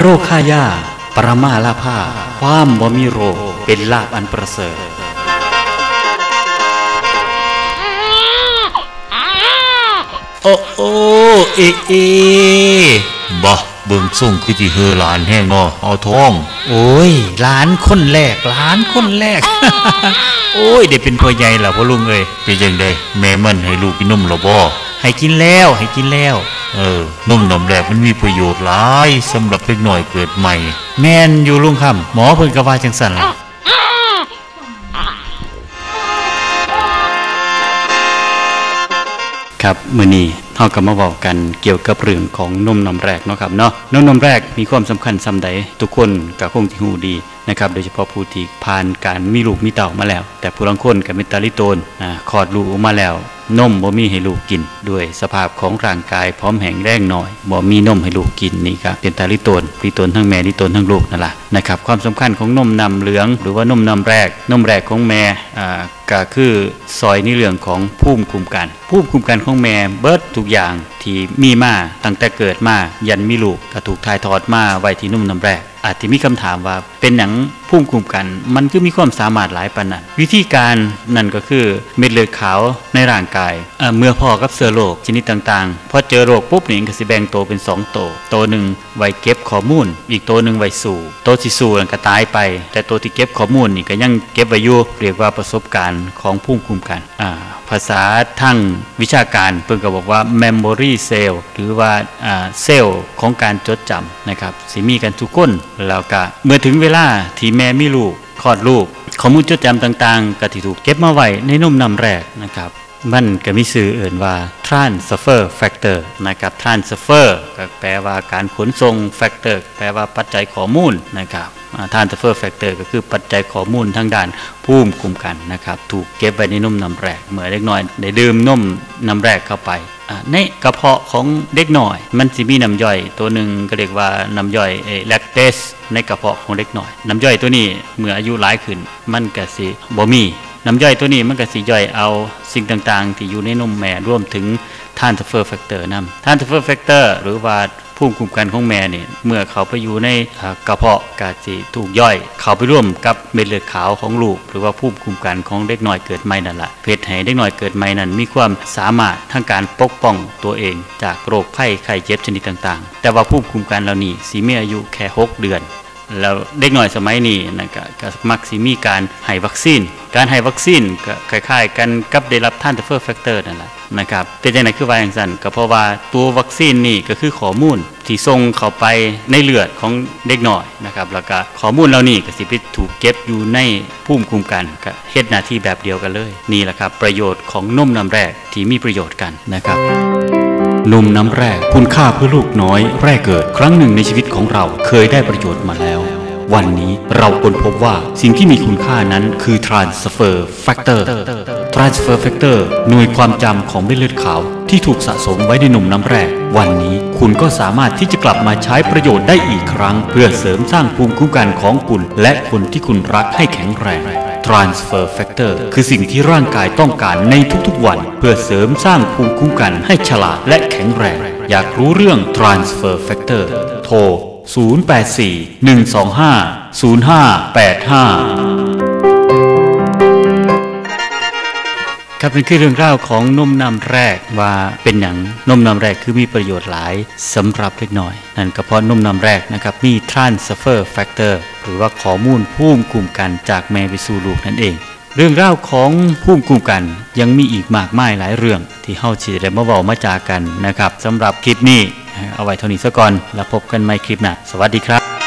โรคายาปรมาลาภาความบ่มีโรคเป็นลาบอันประเสริฐโอ้โอ้เอเอบ่เบิ่งส่งคือที่เฮอหลานแห้งเนาะเอาท้อง โอ้ยหลานคนแรกหลานคนแรก โอ้ยได้เป็นพ่อใหญ่แล้วพ่อลุงเอ้ยเป็นจังไดแม่มันให้ลูกกินนมแล้วบ่ให้กินแล้วให้กินแล้ว เออนมนมแรกมันมีประโยชน์หลายสำหรับเด็กน้อยเกิดใหม่ แม่นอยู่ลุงคำหมอเพิ่นก็ว่าจังสั่นล่ะครับมื้อนี้เฮาก็มาเว้ากันเกี่ยวกับเรื่องของนมนำแรกเนาะครับเนาะนมนำแรกมีความสำคัญซำใดทุกคนก็คงสิฮู้ดีนะครับโดยเฉพาะผู้ที่ผ่านการมีลูกมีเต้ามาแล้ว แต่ผู้บางคนก็เป็นตาลิโตนอ่าคลอดลูกออกมาแล้ว นมบ่มีให้ลูกกิน ด้วยสภาพของร่างกายพร้อมแห้งแรงหน่อยบ่มีนมให้ลูกกินนี่ก็เป็นตาลิโตนลิโตนทั้งแม่ลิโตนทั้งลูกนั่นแหละนะครับความสำคัญของนมนำเหลือง หรือว่านมนำแรกนมแรกของแม่อ่าก็คือซอยในเรื่องของภูมิคุ้มกันภูมิคุ้มกันของแม่เบิร์ดทุกอย่างที่มีมาตั้งแต่เกิดมายันมีลูกก็ถูกถ่ายทอดมาไว้ที่นมนำแรกอาจจะมีคำถามว่าเป็นหนัง ภูมิคุ้มกัน มันคือมีความสามารถหลายปานนั้นวิธีการนั่นก็คือเม็ดเลือดขาวในร่างกายเอ่อเมื่อพอกับเชื้อโรคชนิดต่างๆพอเจอโรคปุ๊บนี่ก็สิแบ่งโตเป็นสองโตวตัวหนึ่งไว้เก็บข้อมูล อีกตัวหนึ่งไว้สู่ตัวที่สู่นั่นก็ตายไป แต่ตัวที่เก็บข้อมูลนี่ก็ยังเก็บไว้อยู่เรียกว่าประสบการณ์ของภูมิคุ้มกันาภาษาทั้งวิชาการเพิ่นก็บอกว่า memory cell หรือว่าอ่าเซลล์ของการจดจำนะครับสิมีกันทุกคนแล้วก็เมื่อถึงเวลาที่แม่มีลูกคลอดลูกข้อมูลจดจำต่างๆก็ที่ถูกเก็บมาไว้ในนมนำแรกนะครับมันก็มีชื่อเอื่นว่า transfer factor นะครับ transfer ก็แปลว่าการขนส่ง factor แปลว่าปัจจัยข้อมูลนะครับอ่า transfer factor ก็คือปัจจัยข้อมูลทางด้านภูมิคุ้มกันนะครับ ถูกเก็บไว้ในนมนำแรก เมื่อเด็กน้อยได้ดื่มนมนำแรกเข้าไป ในกระเพาะของเด็กหน่อย มันจะมีน้ำย่อยตัวหนึ่งก็เรียกว่าน้ำย่อยแลคเตสในกระเพาะของเด็กหน่อย น้ำย่อยตัวนี้เมื่ออายุหลายขึ้น มันก็สิบ่มีน้ำย่อยตัวนี้มันก็สิย่อยเอาสิ่งต่างๆ ที่อยู่ในนมแม่รวมถึง transfer factor นำ transfer factor หรือว่า ภูมิคุ้มกันของแม่นี่เมื่อเขาไปอยู่ในกระเพาะกาจิถูกย่อย เขาไปร่วมกับเม็ดเลือดขาวของลูก หรือว่าภูมิคุ้มกันของเด็กน้อยเกิดใหม่นั่นแหละเพศให้เด็กน้อยเกิดใหม่นั้นมีความสามารถทางการปกป้องตัวเอง จากโรคภัยไข้เจ็บชนิดต่างๆ แต่ว่าภูมิคุ้มกันเหล่านี้สิมีอายุแค่ 6 เดือน แล้วเด็กหน่อยสมัยนี้นะก็ก็มักสิมีการให้วัคซีน การให้วัคซีนก็คล้ายๆ กันกับได้รับท่านเฟอร์แฟกเตอร์นั่นแหละนะครับเป็นจังไดคือว่าอย่างนั้นก็เพราะว่าตัววัคซีนนี่ก็คือข้อมูลที่ส่งเข้าไปในเลือดของเด็กหน่อยนะครับแล้วก็ข้อมูลเหล่านี้ก็สิไปถูกเก็บอยู่ในภูมิคุ้มกันก็เฮ็ดหน้าที่แบบเดียวกันเลย นี่แหละครับประโยชน์ของนมน้ำแรกที่มีประโยชน์กันนะครับ นมน้ำแรกคุณค่าเพื่อลูกน้อย แรกเกิด ครั้งหนึ่งในชีวิตของเราเคยได้ประโยชน์มาแล้ว วันนี้เราค้นพบว่าสิ่งที่มีคุณค่านั้นคือ transfer factor transfer factor หน่วยความจำของเม็ดเลือดขาวที่ถูกสะสมไว้ในนมน้ำแรกวันนี้คุณก็สามารถที่จะกลับมาใช้ประโยชน์ได้อีกครั้ง เพื่อเสริมสร้างภูมิคุ้มกันของคุณ และคนที่คุณรักให้แข็งแรง Transfer Factor คือสิ่งที่ร่างกายต้องการในทุกๆวัน เพื่อเสริมสร้างภูมิคุ้มกันให้ฉลาดและแข็งแรง อยากรู้เรื่อง Transfer Factor โทร 0841250585 ครับนี่คือเรื่องราวของนมนำแรกว่าเป็นอย่างนมนำแรกคือมีประโยชน์หลายสำหรับเล็กน้อย นั่นก็เพราะนมนำแรกนะครับมี transfer factor หรือว่าข้อมูลภูมิคุ้มกันจากแม่ไปสู่ลูกนั่นเอง เรื่องราวของภูมิคุ้มกันยังมีอีกมากมายหลายเรื่อง ที่เฮาสิได้มาเว้ามาจากันนะครับสำหรับคลิปนี้เอาไว้เท่านี้ซะก่อนแล้วพบกันใหม่คลิปหน้าสวัสดีครับ